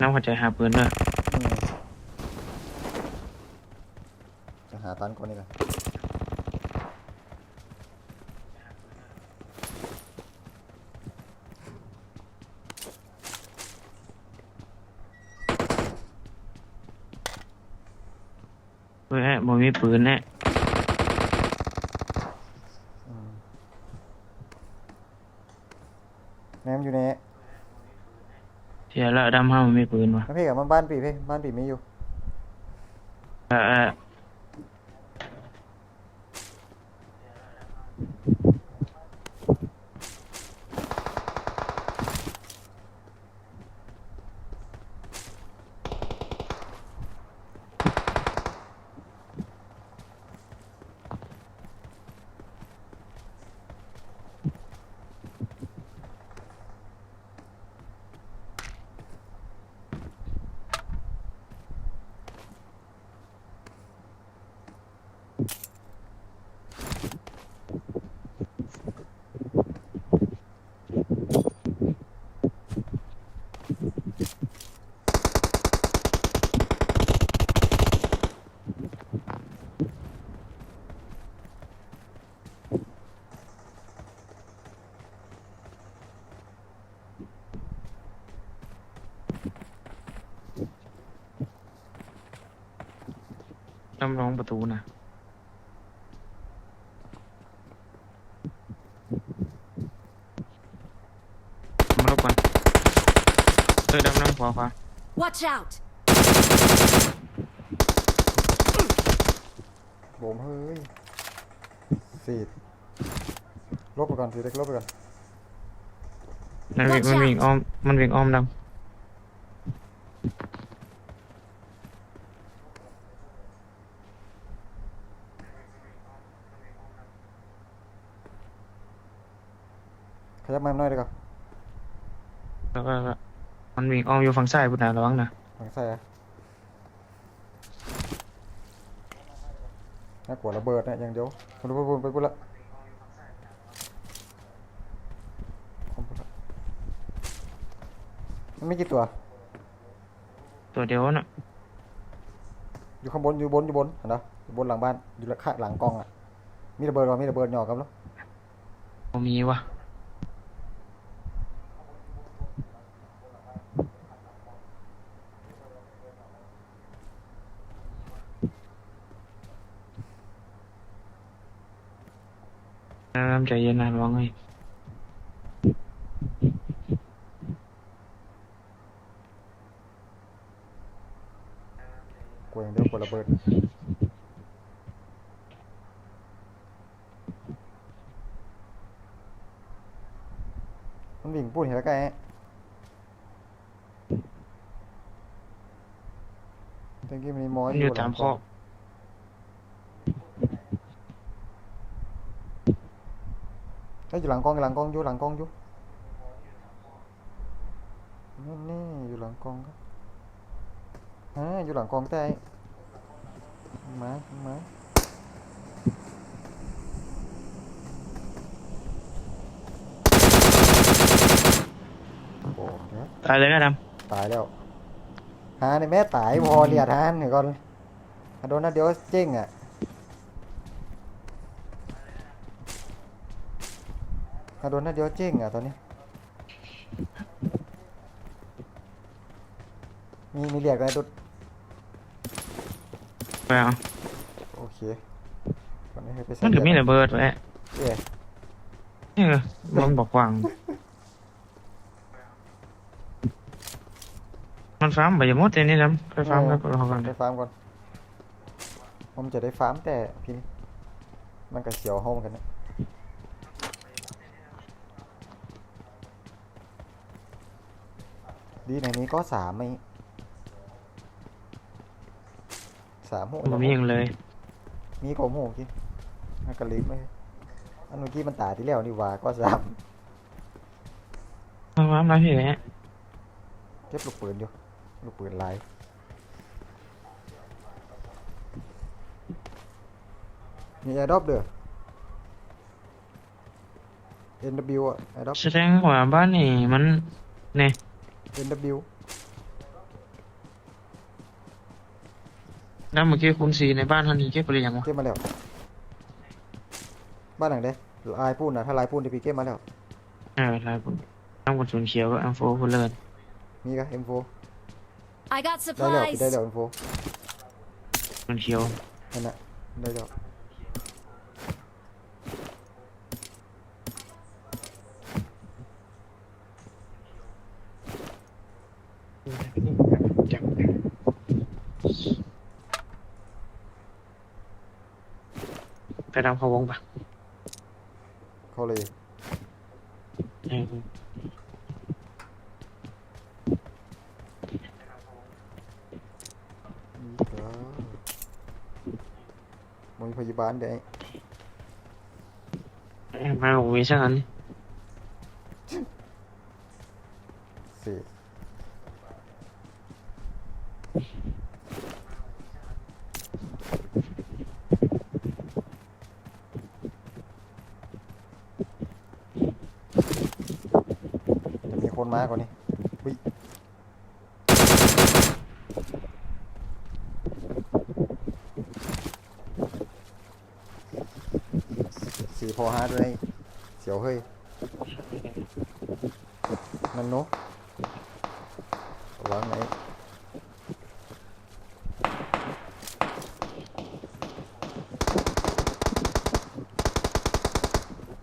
น้ำหัวใจหาปืนด้วยอืมจะหาตันก่อนนี่กันเฮ้ยบ่มีปืนแน่อืมแนมอยู่ใน เสียละ ดำห้ามันมีปืนวะน้ำพี่กับมันบ้านปีพี่บ้านปีมีอยู่ เออเออำลองประตูนะมารบก่อนเออดำน้ำขวาขวา Watch out! โบมเฮ้ยสีดลบไปก่อนสีเล็กลบไปก่อน มันวิ่งมันวิ่งอ้อม มันวิ่งอ้อมดขยับมาหน่อยดีกว่าำแล้วก็มัน วิ่งอ้อมอยู่ฝั่งซ้ายพุทธาระวังนะทางซ้ายอะน่ากลัวระเบิดนะอย่างเดียวไปพูดพูดไปพูดละผมพูดละมันไม่กี่ตัว ตัวเดียวน่ะอยู่ข้างบนอยู่บนอยู่บนเห็นปะอยู่บนหลังบ้านอยู่หลังข้างหลังกล้องอะมีระเบิดวะมีระเบิดหยอกกันแล้ว บ่มีวะ น้ำใจเย็นนะระวังให้กลัวอย่างเดียวกลัวระเบิดมันวิ่งปุ่นเห็นแล้วไงตะกี้มันมีมอมันออยู่ยู่ตามหลังคอก เอ้ยอยู่หลังกล้องอยู่หลังกล้องอยู่หลังกล้องอยู่นี่นี่อยู่หลังกล้องครับอ่าอยู่หลังกล้องแต่มามาโอ้เดี๋ยวตายเลยนะดตายแล้วหาในแม่ตายพอเรียดหานเดี๋ยวก่อนถ้าโดนนัดเดียวเจ๊งอะ ถ้าโดนนัดเดียวเจ๊งอะตอนนี้ มีมีเรียกอะไรดุดำไปเอาโอเคตอนนี้ให้ไปใส่มันถึงมีเรียระเบิดแหละเอ้ยนี่เหรอมันบอกวาง มันฟาร์มไปอย่าหมดเลยนี่ดำไปฟาร์มครับเรากันไปฟาร์มก่อน ผมจะได้ฟาร์มแต่พี่นี่มันก็เสียวห้องกันนะ ดีในนี้ก็สามไม่สามหกมันมีอย่างเลย มีก็หมูกินน่ากระลิบไหมอันเมื่อกี้มันตายที่แล้วนี่หว่าก็สามมาฟาร์มนะพี่แหละเก็บลูกปืนอยู่ลูกปืนลายมีแอร์ดรอปเด้อ NW อะแอร์ดรอปแสดงว่าบ้านนี่มันเนี่ย เ NW น้ำเมื่อกี้คุณสีในบ้านท่านนี้เก็บไปอยังวะเก็บมาแล้ว บ้านหลังเด้ลายปูนอะถ้าลายปูนจะพี่เก็บมาแล้วเออลายปูนน้ำกระสุนเขียวก็เอ็มโฟพูดเลิศนี่ก็เอ็มโฟ I got supplies ได้แล้วได้แล้วเอ็มโฟมันเขียวนั่นแหละได้แล้ว ไปดำเขาวงปะเขาเลยเออนี่ก็มันมีพยาบาลได้เอ้ยมาผมมีช่างอันนี้สิจะมีคนมากกว่านี้อุ๊ยีพอฮาร์ดเลยเสียวเฮ้ยนั่นเนอะวางไหน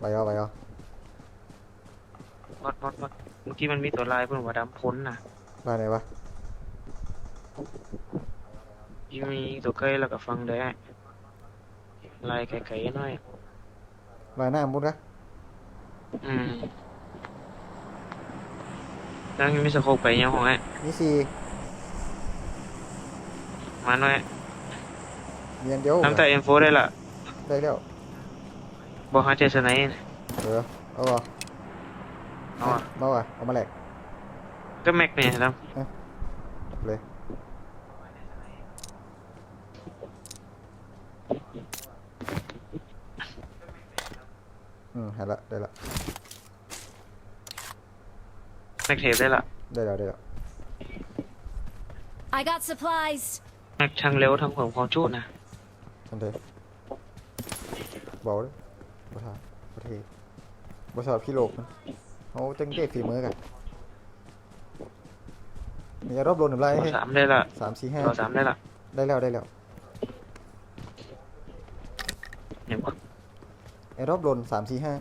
ไปเอาไปเอามดมดมดเมื่อกี้มันมีตัวลายเพิ่นว่าดำพ้นน่ะไปไหนวะยังมีตัวเกยแล้วก็ฟังได้ลายไก่ๆหน่อย ลายหน้ามุดกะอืมแล้วยังมีสโคปไปยังของไอ้นี่สี่มาหน่อยเมียนเดียวน้ำแต่เอ็มโฟได้ละได้แล้วบอกหาเจสไนเออเอาวะเอาอะมาวะเอามาแหลกก็แม็กเนี่ยครับเลยอืม หาละได้ละแม็กเทปได้ละได้แล้วได้แล้ว I got supplies. แม็กทั้งเร็วทั้งผมความจุนะ ทันเทเบาเลยบ่ทาบ่เทบ่ชอบพี่โลกมันเขาจังเก็บฝีมือกันมีรอบโดนหนึ่งไรต่อให้สามได้ละสามสี่ห้าต่อสามได้ละได้แล้วได้แล้ว อย่างว่า ไอ้รอบโดนสามสี่ห้า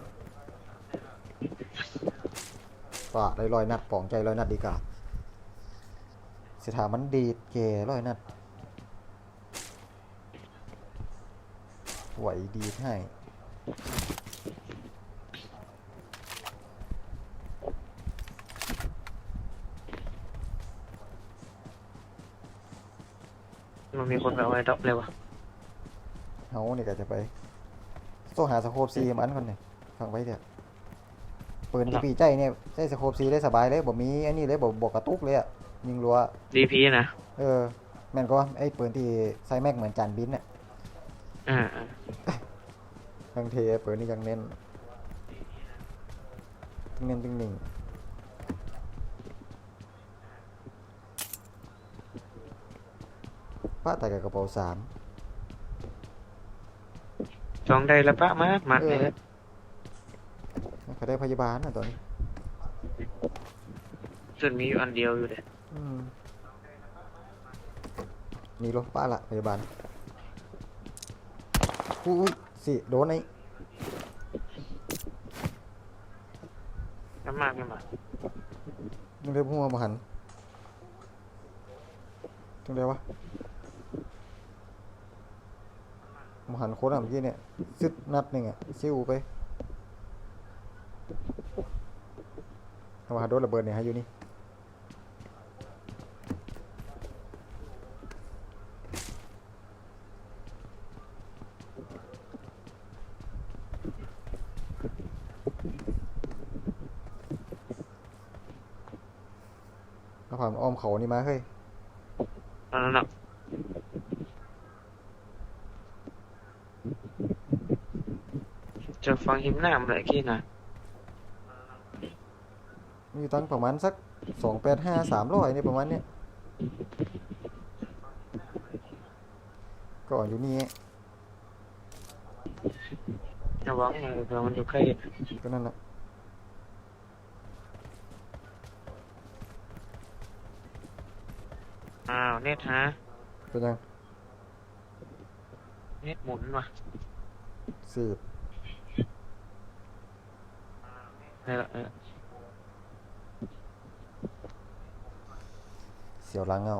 ป่าได้ลอยนัดป่องใจลอยนัดดีกว่าสถามันดีดแก่ลอยนัดไหวดีดให้มันมีคนแบบไว้ดรอปเลยวะเฮานี่ก็จะไป โซ่หาสโคปซีมันคนนี่ฟังไว้เถอะปืนที่ปีใจเนี่ยใช้สโคปซีได้สบายเลยบ่มีอันนี้เลยบ่บอกกระตุกเลยอะยิงรัว ดีพีนะ เออ แม่นก็ไอ้ปืนที่ใส่แม็กเหมือนจานบินน่ะอ่าทั้งเทปืนนี่ยังเน้นตึงเน้นตึงหนึ่งป้าแต่กับกระเป๋าสาม จองได้แล้วปะมามาเลยเขาได้พยาบาลนะตอนนี้ส่วนมีอยู่อันเดียวอยู่เด้อืมนี่รถป้าละพยาบาลอุ้ยสิโดนไอ้น้ำมากไม่มาต้องเรียกหัวมาหันต้องเรียกวะ มหันโคตรอะเมื่อกี้เนี่ยซึดนัดหนึ่งอะซิวไปเอามาหาโดนระเบิดเนี่ยฮะอยู่นี่เอาผ่านอ้อมเขานี่มาเฮ้ย อันนั้นน่ะ จะฟังหิมน้ำเลยกี้นะมีอยู่ตั้งประมาณสักสองแปดห้าสามร้อยนี่ประมาณเนี้ยก็อยู่นี่ระวังหน่อยเผื่อมันอยู่ใกล้ก็นั่นแหละอ้าวเน็ตฮะเป็นยังเน็ตหมุนว่ะสืบ นี่แหละเออเสียวหลังเอา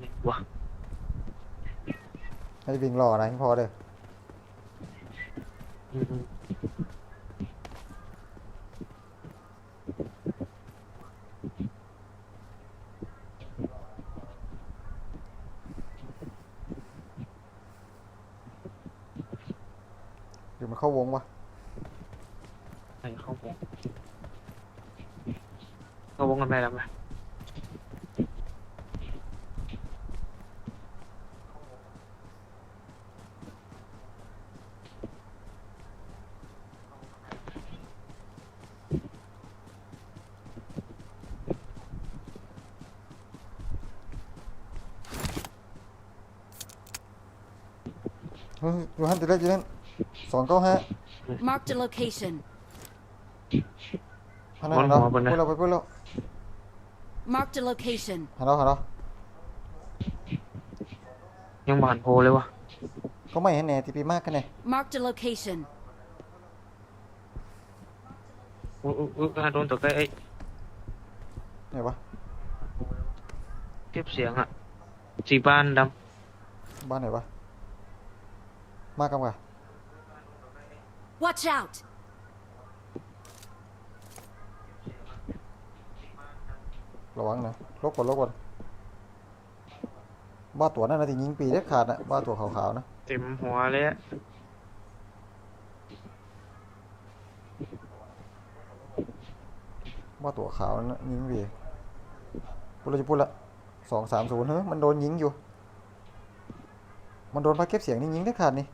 นี่ว่ะให้วิ่งรอนะให้พอเด้อ อืม เดี๋ยวมันเข้าวงวะ ๆให้เข้าวงเข้าวงกันไปแล้วไหม เฮ้ยอยู่หันติดเล็กอยู่นั่นสองเก้าห้า Marked a location. หันหน้าหันเราพูดเราไปพูดเรา Marked a location. หันเราหันเรายังบานโพเลยวะก็ไม่เห็นแหน่ที่ปีมากกันแน่ Marked a location. อุ๊ยอุ๊ยอุ๊ยอะโดนตัวใกล้ไอ้ยไหนวะเก็บเสียงอะสีบ้านดบ้านไหนวะ มากกันวะ Watch out! ระวังนะลบก่อนลบก่อนบ้าตัวนั่นนะที่ยิงปีเด็ดขาดนะบ้าตัวขาวๆนะำเต็มหัวเลยอะบ้าตัวขาวนั่นนะยิงปีพูดเราจะพูดละสองสามศูนย์เฮ้ยมันโดนยิงอยู่ มันโดนพักเก็บเสียงนี่ยิงเด็ดขาดนี่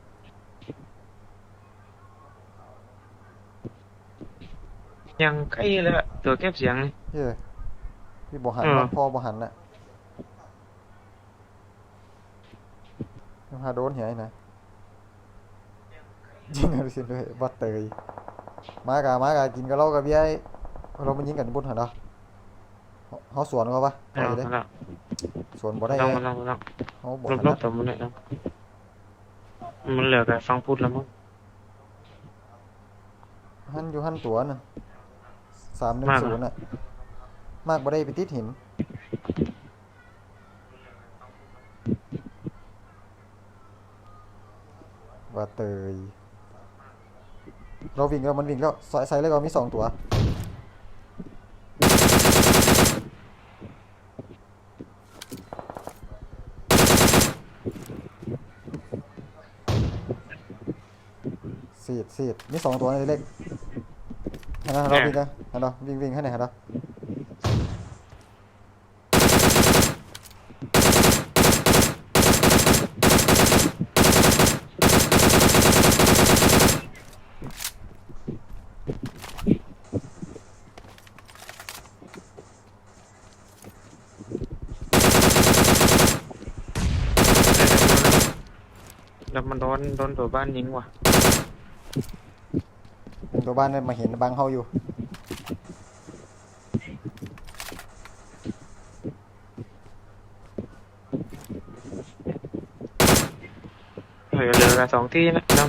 ยังใกล้เลยอะตัวเก็บเสียงนี่ เฮ้ยพี่บอหันเออ นะพ่อบอหันน่ะยังหาโดนเหี้ยไอ้นะยิงอะไรสิเลยวัดเตยมากะมากะกินกับเรากับเบี้ยไอ้เรามันยิงกันบนหันเนาะเขาเขาสวนเขาปะเอาเอาอยู่เด้ละสวนบ่ได้ลองไงมาลองมาลองเขาบอกลหับนลนะบตัวมันเนี่ยลองมันเหลือแต่ฟังพูดแล้วมั้งหันอยู่หันตัวน่ะ สามหนึ่งมาก ศูเหรอนย์น่ะ มากบ่ได้ไปติดหิน ว่าเตย เราวิ่งแล้วมันวิ่งแล้วใส่ใส่เลยก็มีสองตัว สีดสีดมีสองตัวในเล็ก ฮันนะเราวิ่งกันฮันเราวิ่งวิ่งให้ไหนฮันเราแล้วมันโดนโดนตัวบ้านยิงว่ะ ตัวบ้านเนี่ยมาเห็นบังเขาอยู่เหลือเหลือแต่สองที่นะน้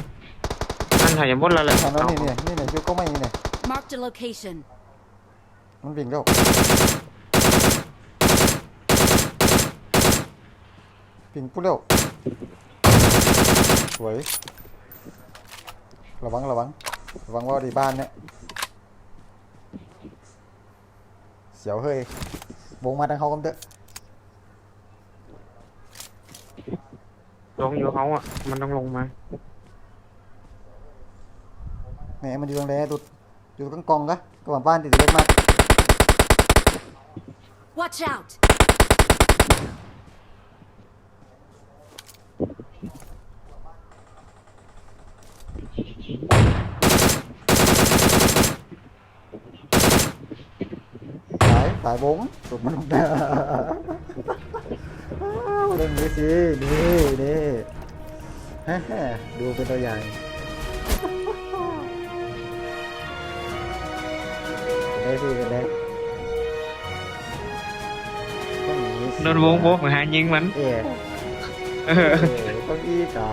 ำนั่นหายหมดแล้วแหละฮันเรานี่เนี่ยนี่เนี่ยอยู่ก็ไม่นี่เนี่ย Marked a location. มันวิ่งแล้ววิ่งปุ๊บเร็วสวยระวังระวัง ระวังว่าดีบ้านเนี่ย เสียวเฮ้ยวงมาทางเขากำเตอะลงอยู่เขาอะ มันต้องลงมาแหมมันอยู่ตรงไหนตุดอยู่ตรงกองกะกระหว่างบ้านติดเล็กมาก Watch out! ตายวงสุดมันลงมาอ้าวเรื่องนี้สินี่นี่ฮ่าฮ่าดูเป็นตัวอย่างเป็นได้สิเป็นได้ต้องอย่างนี้สิโดนวงโบกมาหายิงมันเอ๋เออเออต้องอีกา